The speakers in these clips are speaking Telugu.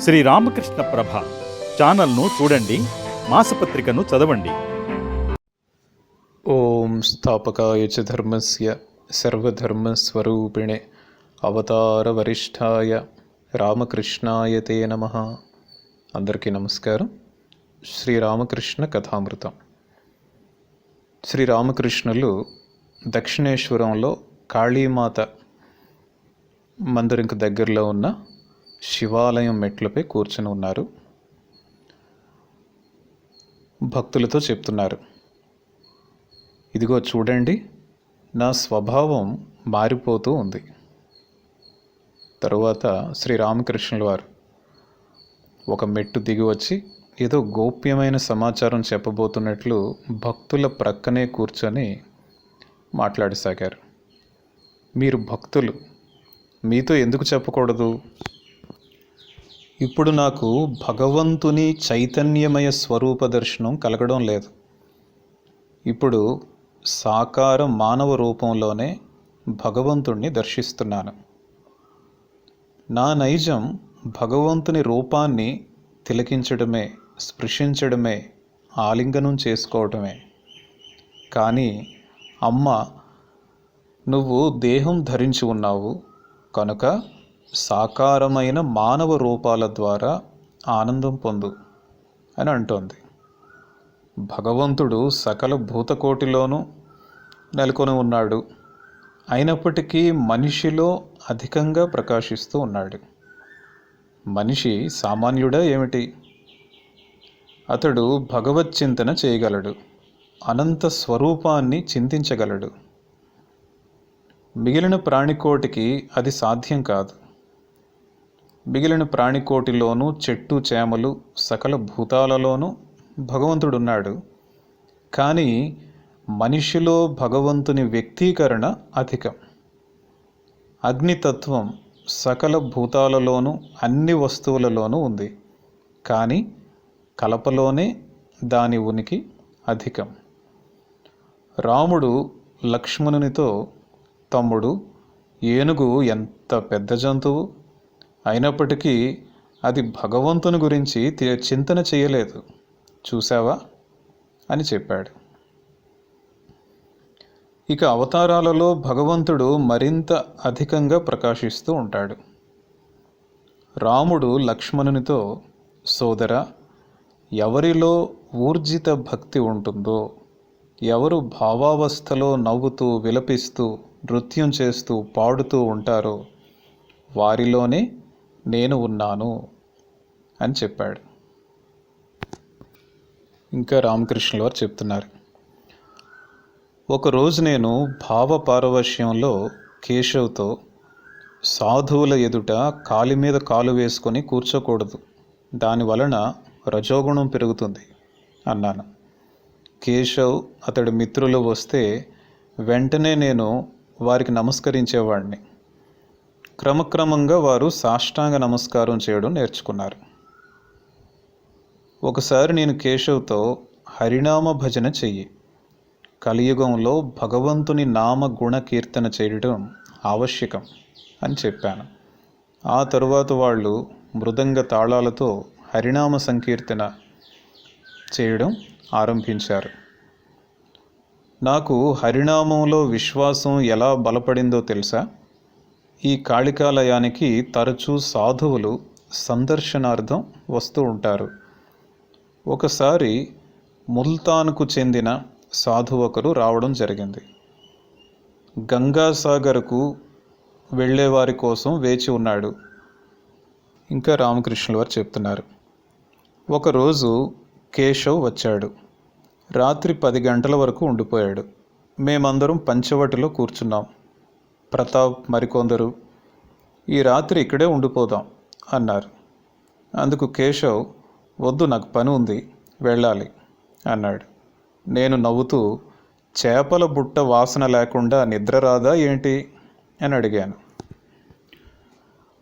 శ్రీ రామకృష్ణ ప్రభ ఛానల్ను చూడండి మాసపత్రికను చదవండి. ఓం స్థాపకాయ చ ధర్మస్య సర్వధర్మస్వరూపిణే అవతారవరిష్ఠాయ రామకృష్ణాయ తే నమ. అందరికీ నమస్కారం. శ్రీరామకృష్ణ కథామృతం. శ్రీరామకృష్ణులు దక్షిణేశ్వరంలో కాళీమాత మందిరంకు దగ్గరలో ఉన్న శివాలయం మెట్లపై కూర్చుని ఉన్నారు. భక్తులతో చెప్తున్నారు ఇదిగో చూడండి నా స్వభావం మారిపోతూ ఉంది. తరువాత శ్రీరామకృష్ణుల వారు ఒక మెట్టు దిగి వచ్చి ఏదో గోప్యమైన సమాచారం చెప్పబోతున్నట్లు భక్తుల ప్రక్కనే కూర్చొని మాట్లాడసాగారు. మీరు భక్తులు మీతో ఎందుకు చెప్పకూడదు? ఇప్పుడు నాకు భగవంతుని చైతన్యమయ స్వరూప దర్శనం కలగడం లేదు. ఇప్పుడు సాకార మానవ రూపంలోనే భగవంతుణ్ణి దర్శిస్తున్నాను. నా నైజం భగవంతుని రూపాన్ని తిలకించడమే స్పృశించడమే ఆలింగనం చేసుకోవడమే కానీ అమ్మ నువ్వు దేహం ధరించి ఉన్నావు కనుక సాకారమైన మానవ రూపాల ద్వారా ఆనందం పొందు అని అంటోంది. భగవంతుడు సకల భూతకోటిలోనూ నెలకొని ఉన్నాడు. అయినప్పటికీ మనిషిలో అధికంగా ప్రకాశిస్తూ ఉన్నాడు. మనిషి సామాన్యుడా ఏమిటి? అతడు భగవత్ చింతన చేయగలడు. అనంత స్వరూపాన్ని చింతించగలడు. మిగిలిన ప్రాణికోటికి అది సాధ్యం కాదు. మిగిలిన ప్రాణికోటిలోనూ చెట్టు చేమలు సకల భూతాలలోనూ భగవంతుడున్నాడు. కానీ మనిషిలో భగవంతుని వ్యక్తీకరణ అధికం. అగ్నితత్వం సకల భూతాలలోనూ అన్ని వస్తువులలోనూ ఉంది. కానీ కలపలోనే దాని ఉనికి అధికం. రాముడు లక్ష్మణునితో తమ్ముడు ఏనుగు ఎంత పెద్ద జంతువు? అయినప్పటికీ అది భగవంతుని గురించి చింతన చేయలేదు. చూసావా అని చెప్పాడు. ఇక అవతారాలలో భగవంతుడు మరింత అధికంగా ప్రకాశిస్తూ ఉంటాడు. రాముడు లక్ష్మణునితో సోదర ఎవరిలో ఊర్జిత భక్తి ఉంటుందో ఎవరు భావావస్థలో నవ్వుతూ విలపిస్తూ నృత్యం చేస్తూ పాడుతూ ఉంటారో వారిలోనే నేను ఉన్నాను అని చెప్పాడు. ఇంకా రామకృష్ణుల వారు చెప్తున్నారు. ఒకరోజు నేను భావ పారవశ్యంలో కేశవ్తో సాధువుల ఎదుట కాలి మీద కాలు వేసుకొని కూర్చోకూడదు. దాని వలన రజోగుణం పెరుగుతుంది అన్నాను. కేశవ్ అతడి మిత్రులు వస్తే వెంటనే నేను వారికి నమస్కరించేవాడిని క్రమక్రమంగా వారు సాష్టాంగ నమస్కారం చేయడం నేర్చుకున్నారు. ఒకసారి నేను కేశవ్తో హరినామ భజన చెయ్యి. కలియుగంలో భగవంతుని నామ గుణ కీర్తన చేయడం ఆవశ్యకం అని చెప్పాను. ఆ తరువాత వాళ్ళు మృదంగ తాళాలతో హరినామ సంకీర్తన చేయడం ఆరంభించారు. నాకు హరినామంలో విశ్వాసం ఎలా బలపడిందో తెలుసా? ఈ కాళికాలయానికి తరచూ సాధువులు సందర్శనార్థం వస్తూ ఉంటారు. ఒకసారి ముల్తాన్కు చెందిన సాధు ఒకరు రావడం జరిగింది. గంగాసాగర్కు వెళ్ళేవారి కోసం వేచి ఉన్నాడు. ఇంకా రామకృష్ణుల వారు చెప్తున్నారు. ఒకరోజు కేశవ్ వచ్చాడు. రాత్రి పది గంటల వరకు ఉండిపోయాడు. మేమందరం పంచవటిలో కూర్చున్నాం. ప్రతాప్ మరికొందరు ఈ రాత్రి ఇక్కడే ఉండిపోదాం అన్నారు. అందుకు కేశవ్ వద్దు నాకు పని ఉంది వెళ్ళాలి అన్నాడు. నేను నవ్వుతూ చేపల బుట్ట వాసన లేకుండా నిద్ర రాదా ఏంటి? అని అడిగాను.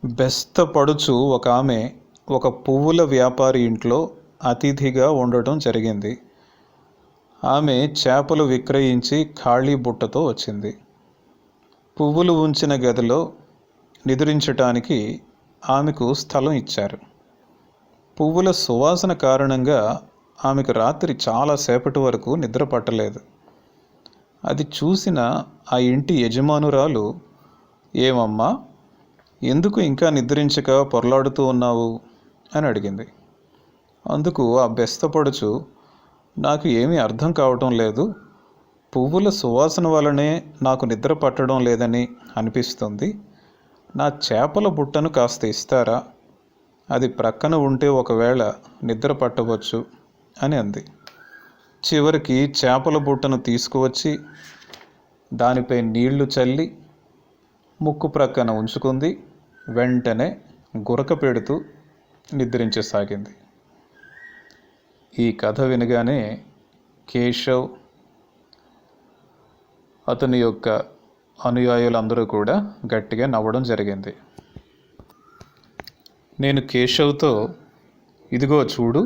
బెస్త పడుచు ఒక ఆమె ఒక పువ్వుల వ్యాపారి ఇంట్లో అతిథిగా ఉండటం జరిగింది. ఆమె చేపలు విక్రయించి ఖాళీ బుట్టతో వచ్చింది. పువ్వులు ఉంచిన గదిలో నిద్రించటానికి ఆమెకు స్థలం ఇచ్చారు. పువ్వుల సువాసన కారణంగా ఆమెకు రాత్రి చాలా సేపటి వరకు నిద్ర పట్టలేదు. అది చూసిన ఆ ఇంటి యజమానురాలు ఏమమ్మా ఎందుకు ఇంకా నిద్రించక పొరలాడుతూ ఉన్నావు? అని అడిగింది. అందుకు ఆ బెస్తపడుచు నాకు ఏమీ అర్థం కావటం లేదు. పువ్వుల సువాసన వలనే నాకు నిద్ర పట్టడం లేదని అనిపిస్తుంది. నా చేపల బుట్టను కాస్త ఇస్తారా? అది ప్రక్కన ఉంటే ఒకవేళ నిద్ర పట్టవచ్చు అని అంది. చివరికి చేపల బుట్టను తీసుకువచ్చి దానిపై నీళ్ళు చల్లి ముక్కు ప్రక్కన ఉంచుకుంది. వెంటనే గురక పెడుతూ నిద్రించసాగింది. ఈ కథ వినగానే కేశవ్ అతని యొక్క అనుయాయులందరూ కూడా గట్టిగా నవ్వడం జరిగింది. నేను కేశవ్తో ఇదిగో చూడు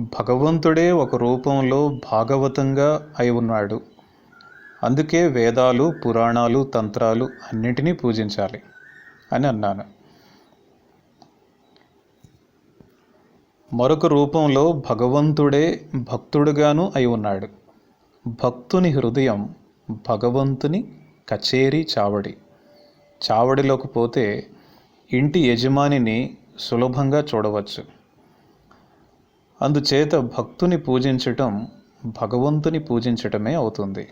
భగవంతుడే ఒక రూపంలో భాగవతంగా అయి ఉన్నాడు. అందుకే వేదాలు పురాణాలు తంత్రాలు అన్నిటినీ పూజించాలి అని అన్నాను. మరొక రూపంలో భగవంతుడే భక్తుడుగాను అయి ఉన్నాడు. భక్తుని హృదయం భగవంతుని కచేరీ చావడి. చావడిలోకి పోతే ఇంటి యజమానిని సులభంగా చూడవచ్చు. అందుచేత భక్తుని పూజించటం భగవంతుని పూజించటమే అవుతుంది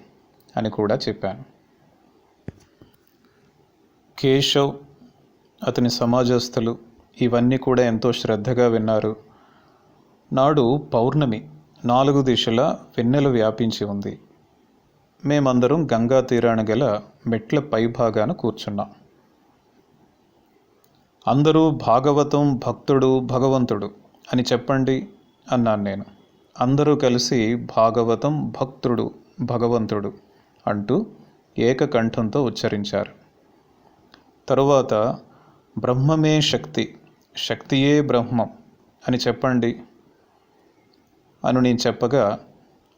అని కూడా చెప్పాను. కేశవ్ అతని సమాజస్థులు ఇవన్నీ కూడా ఎంతో శ్రద్ధగా విన్నారు. నాడు పౌర్ణమి నాలుగు దిశల వెన్నెలు వ్యాపించి ఉంది. మేమందరం గంగా తీరాన గల మెట్ల పైభాగాన కూర్చున్నాం. అందరూ భాగవతం భక్తుడు భగవంతుడు అని చెప్పండి అన్నాను నేను. అందరూ కలిసి భాగవతం భక్తుడు భగవంతుడు అంటూ ఏకకంఠంతో ఉచ్చరించారు. తరువాత బ్రహ్మమే శక్తి శక్తియే బ్రహ్మం అని చెప్పండి. అని నేను చెప్పగా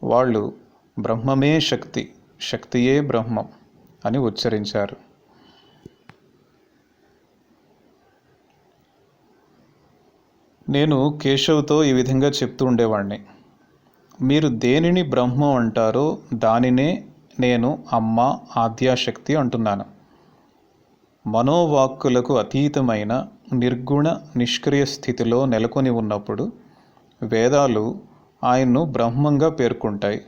వాళ్ళు బ్రహ్మమే శక్తి శక్తియే బ్రహ్మం అని ఉచ్చరించారు. నేను కేశవ్తో ఈ విధంగా చెప్తూ ఉండేవాడిని మీరు దేనిని బ్రహ్మం అంటారో దానినే నేను అమ్మ ఆద్యాశక్తి అంటున్నాను. మనోవాక్కులకు అతీతమైన నిర్గుణ నిష్క్రియ స్థితిలో నెలకొని ఉన్నప్పుడు వేదాలు ఆయన్ను బ్రహ్మంగా పేర్కొంటాయి.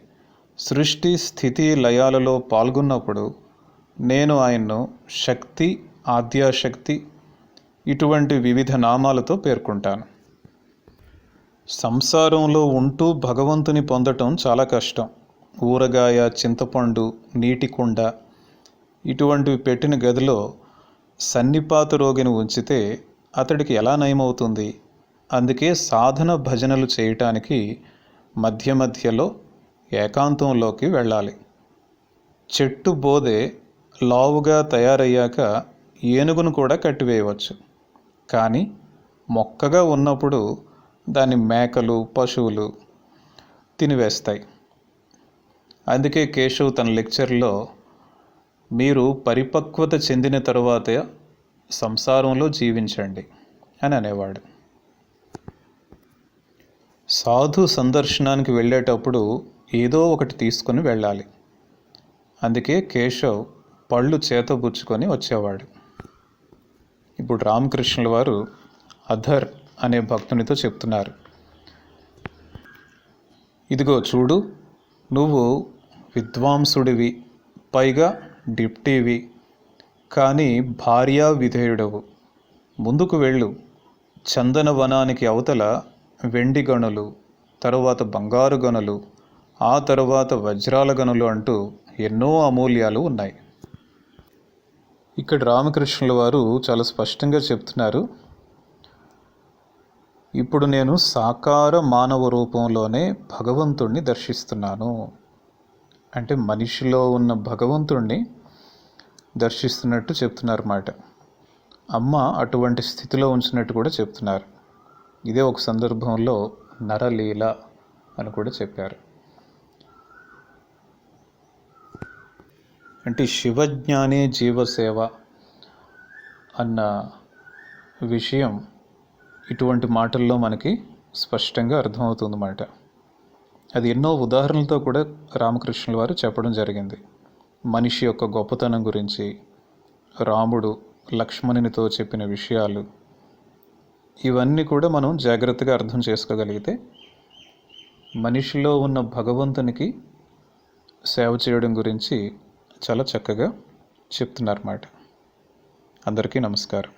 సృష్టి స్థితి లయాలలో పాల్గొన్నప్పుడు నేను ఆయన్ను శక్తి ఆద్యాశక్తి ఇటువంటి వివిధ నామాలతో పేర్కొంటాను. సంసారంలో ఉంటూ భగవంతుని పొందటం చాలా కష్టం. ఊరగాయ చింతపండు నీటి కుండ ఇటువంటివి పెట్టిన గదిలో సన్నిపాత రోగిని ఉంచితే అతడికి ఎలా నయమవుతుంది? అందుకే సాధన భజనలు చేయటానికి మధ్య మధ్యలో ఏకాంతంలోకి వెళ్ళాలి. చెట్టు బోధే లావుగా తయారయ్యాక ఏనుగును కూడా కట్టివేయవచ్చు. కానీ మొక్కగా ఉన్నప్పుడు దాని మేకలు పశువులు తినివేస్తాయి. అందుకే కేశవ్ తన లెక్చర్లో మీరు పరిపక్వత చెందిన తరువాత సంసారంలో జీవించండి అని అనేవాడు. సాధు సందర్శనానికి వెళ్ళేటప్పుడు ఏదో ఒకటి తీసుకొని వెళ్ళాలి. అందుకే కేశవ్ పళ్ళు చేతబుచ్చుకొని వచ్చేవాడు. ఇప్పుడు రామకృష్ణుల వారు అధర్ అనే భక్తునితో చెప్తున్నారు. ఇదిగో చూడు నువ్వు విద్వాంసుడివి పైగా డిప్టీవి కానీ భార్యా విధేయుడవు. ముందుకు వెళ్ళు. చందనవనానికి అవతల వెండి గనులు తరువాత బంగారు గనులు ఆ తరువాత వజ్రాల గనులు అంటూ ఎన్నో అమూల్యాలు ఉన్నాయి. ఇక్కడ రామకృష్ణుల వారు చాలా స్పష్టంగా చెప్తున్నారు. ఇప్పుడు నేను సాకార మానవ రూపంలోనే భగవంతుణ్ణి దర్శిస్తున్నాను. అంటే మనిషిలో ఉన్న భగవంతుణ్ణి దర్శిస్తున్నట్టు చెప్తున్నారు మాట అమ్మ అటువంటి స్థితిలో ఉంచినట్టు కూడా చెప్తున్నారు. ఇదే ఒక సందర్భంలో నరలీల అని కూడా చెప్పారు. అంటే శివజ్ఞానే జీవసేవ అన్న విషయం ఇటువంటి మాటల్లో మనకి స్పష్టంగా అర్థమవుతుందన్నమాట అది ఎన్నో ఉదాహరణలతో కూడా రామకృష్ణుల వారు చెప్పడం జరిగింది. మనిషి యొక్క గొప్పతనం గురించి రాముడు లక్ష్మణునితో చెప్పిన విషయాలు ఇవన్నీ కూడా మనం జాగ్రత్తగా అర్థం చేసుకోగలిగితే మనిషిలో ఉన్న భగవంతునికి సేవ చేయడం గురించి చాలా చక్కగా చెప్తున్నారన్నమాట. అందరికీ నమస్కారం.